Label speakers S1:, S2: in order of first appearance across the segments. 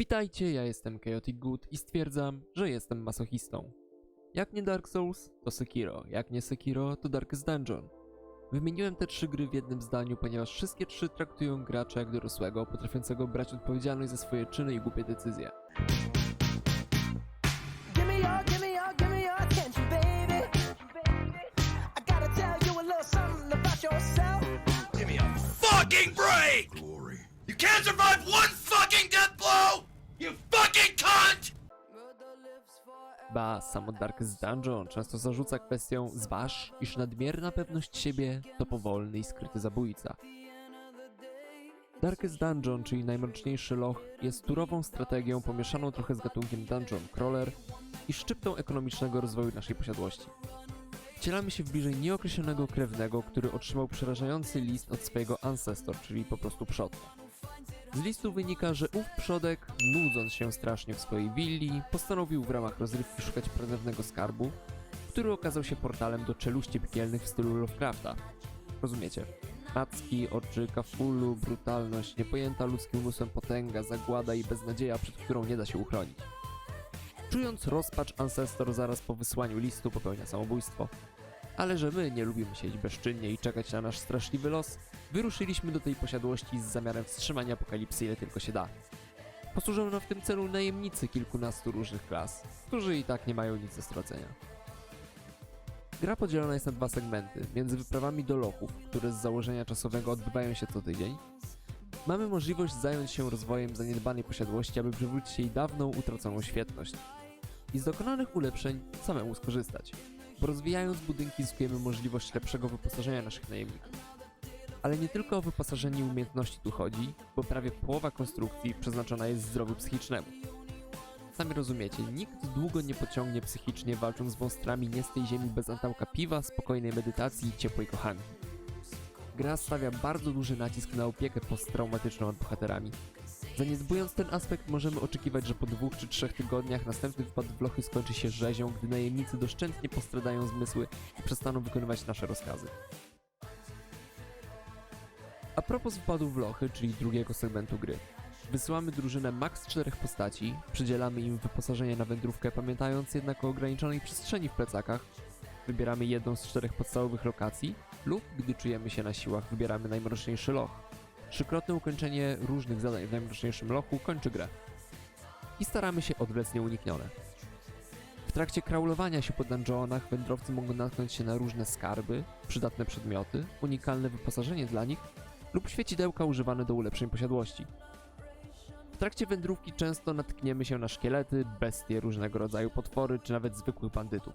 S1: Witajcie, ja jestem Chaotic Good i stwierdzam, że jestem masochistą. Jak nie Dark Souls, to Sekiro, jak nie Sekiro, to Darkest Dungeon. Wymieniłem te trzy gry w jednym zdaniu, ponieważ wszystkie trzy traktują gracza jak dorosłego, potrafiącego brać odpowiedzialność za swoje czyny i głupie decyzje.
S2: Fucking break! Glory. You can't survive one fucking death blow! Fucking cunt!
S1: Ba, samo Darkest Dungeon często zarzuca kwestią zważ, iż nadmierna pewność siebie to powolny i skryty zabójca. Darkest Dungeon, czyli najmroczniejszy loch, jest turową strategią pomieszaną trochę z gatunkiem Dungeon Crawler i szczyptą ekonomicznego rozwoju naszej posiadłości. Wcielamy się w bliżej nieokreślonego krewnego, który otrzymał przerażający list od swojego ancestor, czyli po prostu przodka. Z listu wynika, że ów przodek, nudząc się strasznie w swojej willi, postanowił w ramach rozrywki szukać prawnego skarbu, który okazał się portalem do czeluści piekielnych w stylu Lovecrafta. Rozumiecie? Macki, oczy, kafulu, brutalność, niepojęta ludzkim umysłem potęga, zagłada i beznadzieja, przed którą nie da się uchronić. Czując rozpacz, Ancestor zaraz po wysłaniu listu popełnia samobójstwo. Ale że my nie lubimy siedzieć bezczynnie i czekać na nasz straszliwy los, wyruszyliśmy do tej posiadłości z zamiarem wstrzymania apokalipsy ile tylko się da. Posłużą nam w tym celu najemnicy kilkunastu różnych klas, którzy i tak nie mają nic do stracenia. Gra podzielona jest na dwa segmenty, między wyprawami do lochów, które z założenia czasowego odbywają się co tydzień. Mamy możliwość zająć się rozwojem zaniedbanej posiadłości, aby przywrócić jej dawną utraconą świetność. I z dokonanych ulepszeń samemu skorzystać, bo rozwijając budynki zyskujemy możliwość lepszego wyposażenia naszych najemników. Ale nie tylko o wyposażenie i umiejętności tu chodzi, bo prawie połowa konstrukcji przeznaczona jest zdrowiu psychicznemu. Sami rozumiecie, nikt długo nie pociągnie psychicznie walcząc z monstrami nie z tej ziemi bez antałka piwa, spokojnej medytacji i ciepłej kochanki. Gra stawia bardzo duży nacisk na opiekę posttraumatyczną nad bohaterami. Zaniedbując ten aspekt, możemy oczekiwać, że po dwóch czy trzech tygodniach następny wpad w lochy skończy się rzezią, gdy najemnicy doszczętnie postradają zmysły i przestaną wykonywać nasze rozkazy. A propos wpadów w lochy, czyli drugiego segmentu gry. Wysyłamy drużynę max czterech postaci, przydzielamy im wyposażenie na wędrówkę, pamiętając jednak o ograniczonej przestrzeni w plecakach. Wybieramy jedną z czterech podstawowych lokacji lub, gdy czujemy się na siłach, wybieramy najmroczniejszy loch. Trzykrotne ukończenie różnych zadań w najmroczniejszym lochu kończy grę. I staramy się odwlec nieuniknione. W trakcie kraulowania się po dungeonach wędrowcy mogą natknąć się na różne skarby, przydatne przedmioty, unikalne wyposażenie dla nich lub świecidełka używane do ulepszeń posiadłości. W trakcie wędrówki często natkniemy się na szkielety, bestie, różnego rodzaju potwory czy nawet zwykłych bandytów.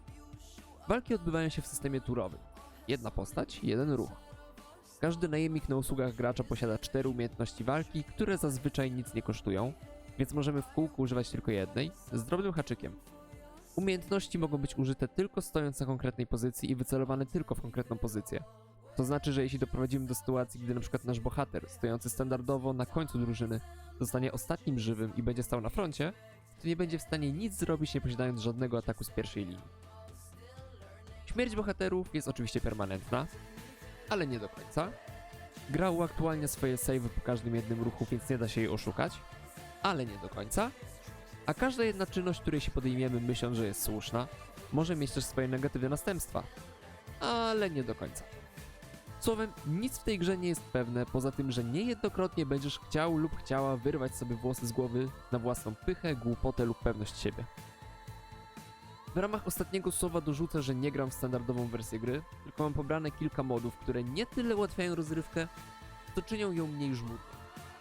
S1: Walki odbywają się w systemie turowym. Jedna postać, jeden ruch. Każdy najemnik na usługach gracza posiada cztery umiejętności walki, które zazwyczaj nic nie kosztują, więc możemy w kółku używać tylko jednej, z drobnym haczykiem. Umiejętności mogą być użyte tylko stojąc na konkretnej pozycji i wycelowane tylko w konkretną pozycję. To znaczy, że jeśli doprowadzimy do sytuacji, gdy przykład nasz bohater, stojący standardowo na końcu drużyny, zostanie ostatnim żywym i będzie stał na froncie, to nie będzie w stanie nic zrobić, nie posiadając żadnego ataku z pierwszej linii. Śmierć bohaterów jest oczywiście permanentna, ale nie do końca. Gra uaktualnia swoje savey po każdym jednym ruchu, więc nie da się jej oszukać, ale nie do końca. A każda jedna czynność, której się podejmiemy myśląc, że jest słuszna, może mieć też swoje negatywne następstwa, ale nie do końca. Słowem, nic w tej grze nie jest pewne, poza tym, że niejednokrotnie będziesz chciał lub chciała wyrwać sobie włosy z głowy na własną pychę, głupotę lub pewność siebie. W ramach ostatniego słowa dorzucę, że nie gram w standardową wersję gry, tylko mam pobrane kilka modów, które nie tyle ułatwiają rozrywkę, to czynią ją mniej żmudną.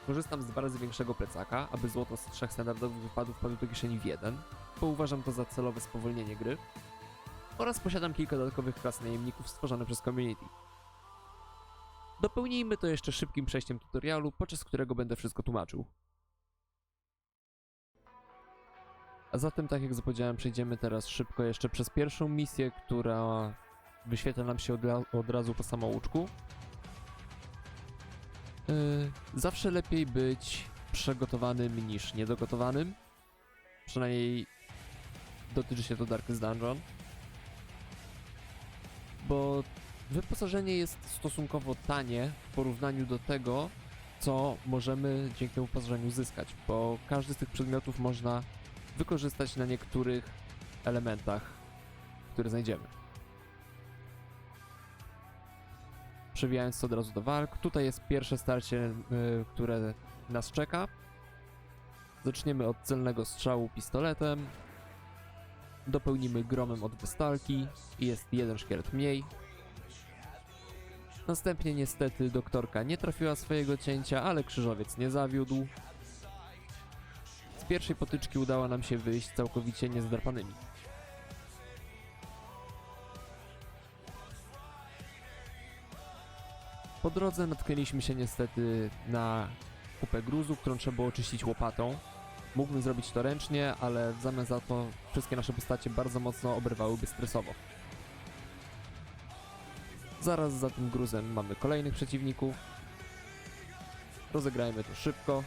S1: Korzystam z razy większego plecaka, aby złoto z trzech standardowych wypadów padło do kieszeni w jeden, bo uważam to za celowe spowolnienie gry. Oraz posiadam kilka dodatkowych klas najemników stworzone przez community. Dopełnijmy to jeszcze szybkim przejściem tutorialu, podczas którego będę wszystko tłumaczył. A zatem, tak jak zapowiedziałem, przejdziemy teraz szybko jeszcze przez pierwszą misję, która wyświetla nam się od, od razu po samouczku. Yy, zawsze lepiej być przygotowanym niż niedogotowanym. Przynajmniej dotyczy się to Darkest Dungeon. Bo wyposażenie jest stosunkowo tanie w porównaniu do tego, co możemy dzięki wyposażeniu zyskać, bo każdy z tych przedmiotów można wykorzystać na niektórych elementach, które znajdziemy. Przewijając się od razu do walk, tutaj jest pierwsze starcie, y, które nas czeka. Zaczniemy od celnego strzału pistoletem. Dopełnimy gromem od wystalki i jest jeden szkielet mniej. Następnie niestety doktorka nie trafiła swojego cięcia, ale krzyżowiec nie zawiódł. Z pierwszej potyczki udało nam się wyjść całkowicie niezdrapanymi. Po drodze natknęliśmy się niestety na kupę gruzu, którą trzeba było oczyścić łopatą. Mógłbym zrobić to ręcznie, ale w zamian za to wszystkie nasze postacie bardzo mocno obrywałyby stresowo. Zaraz za tym gruzem mamy kolejnych przeciwników. Rozegrajmy to szybko.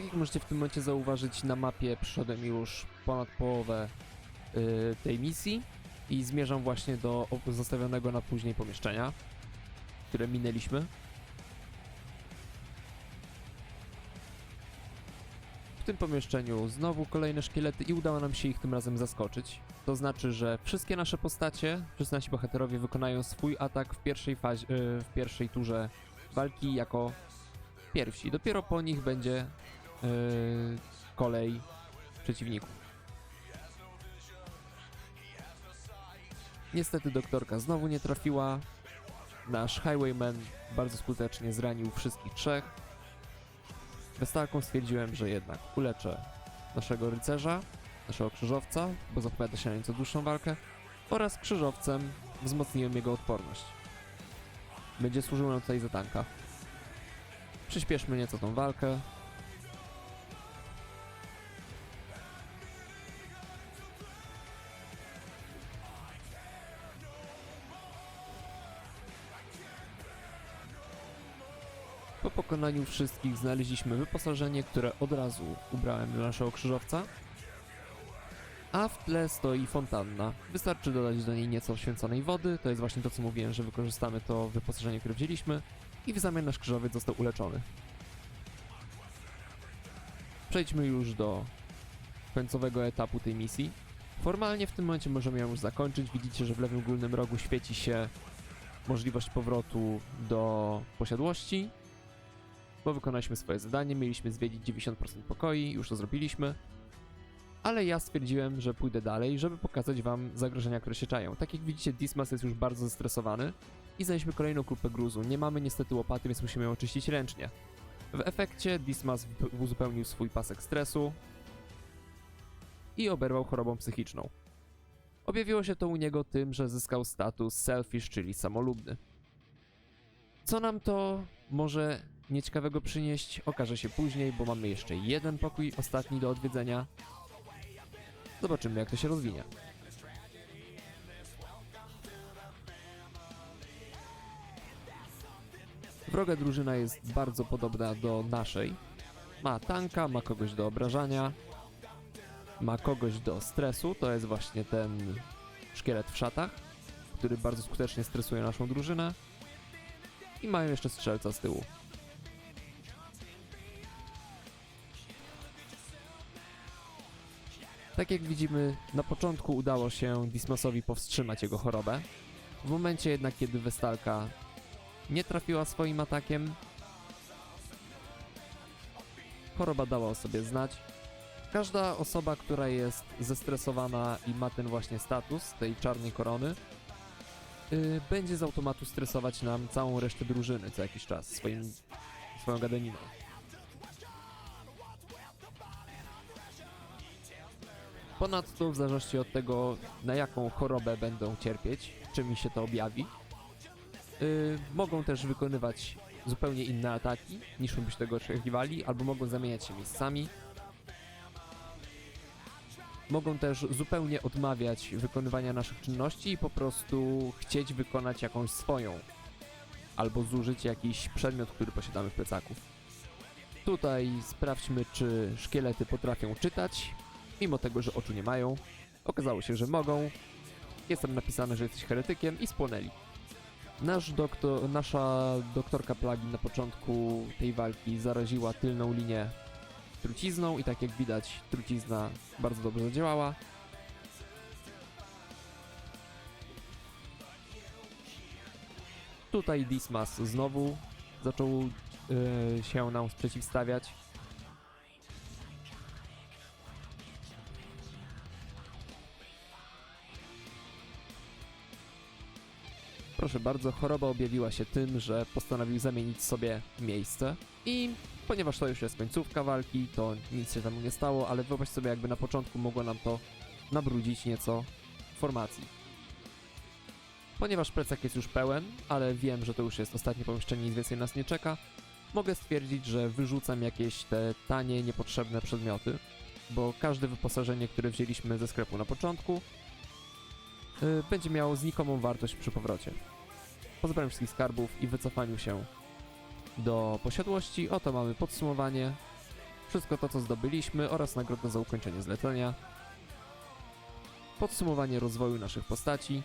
S1: Tak jak możecie w tym momencie zauważyć, na mapie przyszedłem już ponad połowę y, tej misji i zmierzam właśnie do zostawionego na później pomieszczenia, które minęliśmy. W tym pomieszczeniu znowu kolejne szkielety i udało nam się ich tym razem zaskoczyć. To znaczy, że wszystkie nasze postacie, wszyscy nasi bohaterowie wykonają swój atak w pierwszej fazie, y, w pierwszej turze walki jako pierwsi. Dopiero po nich będzie yy, kolej przeciwników. Niestety doktorka znowu nie trafiła. Nasz Highwayman bardzo skutecznie zranił wszystkich trzech. Wystarką stwierdziłem, że jednak uleczę naszego rycerza, naszego krzyżowca, bo zapowiada się na nieco dłuższą walkę, oraz krzyżowcem wzmocniłem jego odporność. Będzie służył nam tutaj za tanka. Przyspieszmy nieco tą walkę. Po pokonaniu wszystkich znaleźliśmy wyposażenie, które od razu ubrałem dla naszego krzyżowca. A w tle stoi fontanna. Wystarczy dodać do niej nieco święconej wody. To jest właśnie to, co mówiłem, że wykorzystamy to wyposażenie, które wzięliśmy. I w zamian nasz krzyżowiec został uleczony. Przejdźmy już do końcowego etapu tej misji. Formalnie w tym momencie możemy ją już zakończyć. Widzicie, że w lewym górnym rogu świeci się możliwość powrotu do posiadłości. Bo wykonaliśmy swoje zadanie, mieliśmy zwiedzić 90% pokoi, już to zrobiliśmy. Ale ja stwierdziłem, że pójdę dalej, żeby pokazać wam zagrożenia, które się czają. Tak jak widzicie, Dismas jest już bardzo zestresowany i znaleźliśmy kolejną kupę gruzu. Nie mamy niestety łopaty, więc musimy ją oczyścić ręcznie. W efekcie Dismas uzupełnił swój pasek stresu i oberwał chorobą psychiczną. Objawiło się to u niego tym, że zyskał status selfish, czyli samolubny. Co nam to może nieciekawego przynieść, okaże się później, bo mamy jeszcze jeden pokój ostatni do odwiedzenia. Zobaczymy, jak to się rozwinie. Wroga drużyna jest bardzo podobna do naszej. Ma tanka, ma kogoś do obrażania, ma kogoś do stresu, to jest właśnie ten szkielet w szatach, który bardzo skutecznie stresuje naszą drużynę. I mają jeszcze strzelca z tyłu. Tak jak widzimy, na początku udało się Dismasowi powstrzymać jego chorobę. W momencie jednak, kiedy Westalka nie trafiła swoim atakiem, choroba dała o sobie znać. Każda osoba, która jest zestresowana i ma ten właśnie status tej czarnej korony, yy, będzie z automatu stresować nam całą resztę drużyny co jakiś czas swoim, swoją gadaniną. Ponadto, w zależności od tego, na jaką chorobę będą cierpieć, czy mi się to objawi, yy, mogą też wykonywać zupełnie inne ataki, niż byśmy tego oczekiwali, albo mogą zamieniać się miejscami. Mogą też zupełnie odmawiać wykonywania naszych czynności i po prostu chcieć wykonać jakąś swoją, albo zużyć jakiś przedmiot, który posiadamy w plecaku. Tutaj sprawdźmy, czy szkielety potrafią czytać, mimo tego, że oczu nie mają. Okazało się, że mogą. Jest tam napisane, że jesteś heretykiem i spłonęli. Nasz doktor, nasza doktorka plagi na początku tej walki zaraziła tylną linię trucizną i tak jak widać trucizna bardzo dobrze zadziałała. Tutaj Dismas znowu zaczął yy, się nam sprzeciwstawiać. Proszę bardzo, choroba objawiła się tym, że postanowił zamienić sobie miejsce i ponieważ to już jest końcówka walki, to nic się tam nie stało, ale wyobraź sobie jakby na początku mogło nam to nabrudzić nieco formacji. Ponieważ plecak jest już pełen, ale wiem, że to już jest ostatnie pomieszczenie, nic więcej nas nie czeka, mogę stwierdzić, że wyrzucam jakieś te tanie, niepotrzebne przedmioty, bo każde wyposażenie, które wzięliśmy ze sklepu na początku, yy, będzie miało znikomą wartość przy powrocie. Po wszystkich skarbów i wycofaniu się do posiadłości, oto mamy podsumowanie, wszystko to, co zdobyliśmy oraz nagrodę za ukończenie zlecenia, podsumowanie rozwoju naszych postaci,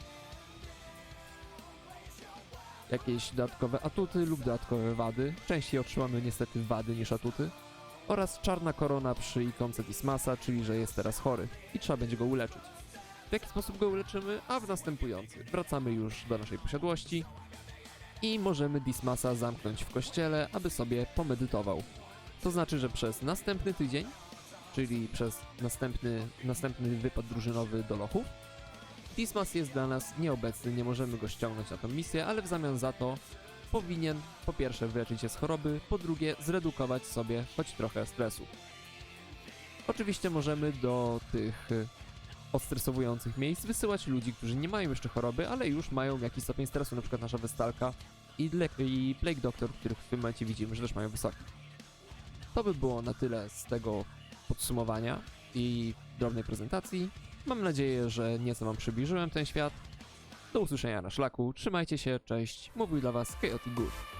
S1: jakieś dodatkowe atuty lub dodatkowe wady. Częściej otrzymamy niestety wady niż atuty. Oraz czarna korona przy ikonce Dismasa, czyli że jest teraz chory i trzeba będzie go uleczyć. W jaki sposób go uleczymy? A w następujący. Wracamy już do naszej posiadłości i możemy Dismasa zamknąć w kościele, aby sobie pomedytował. To znaczy, że przez następny tydzień, czyli przez następny, następny wypad drużynowy do lochów, Dismas jest dla nas nieobecny, nie możemy go ściągnąć na tą misję, ale w zamian za to powinien po pierwsze wyleczyć się z choroby, po drugie zredukować sobie choć trochę stresu. Oczywiście możemy do tych odstresowujących miejsc wysyłać ludzi, którzy nie mają jeszcze choroby, ale już mają jakiś stopień stresu, na nasza wystalka i, i Plague Doctor, których w tym momencie widzimy, że też mają wysoki. To by było na tyle z tego podsumowania i drobnej prezentacji. Mam nadzieję, że nieco Wam przybliżyłem ten świat. Do usłyszenia na szlaku, trzymajcie się, cześć, mówił dla Was Chaotic Good.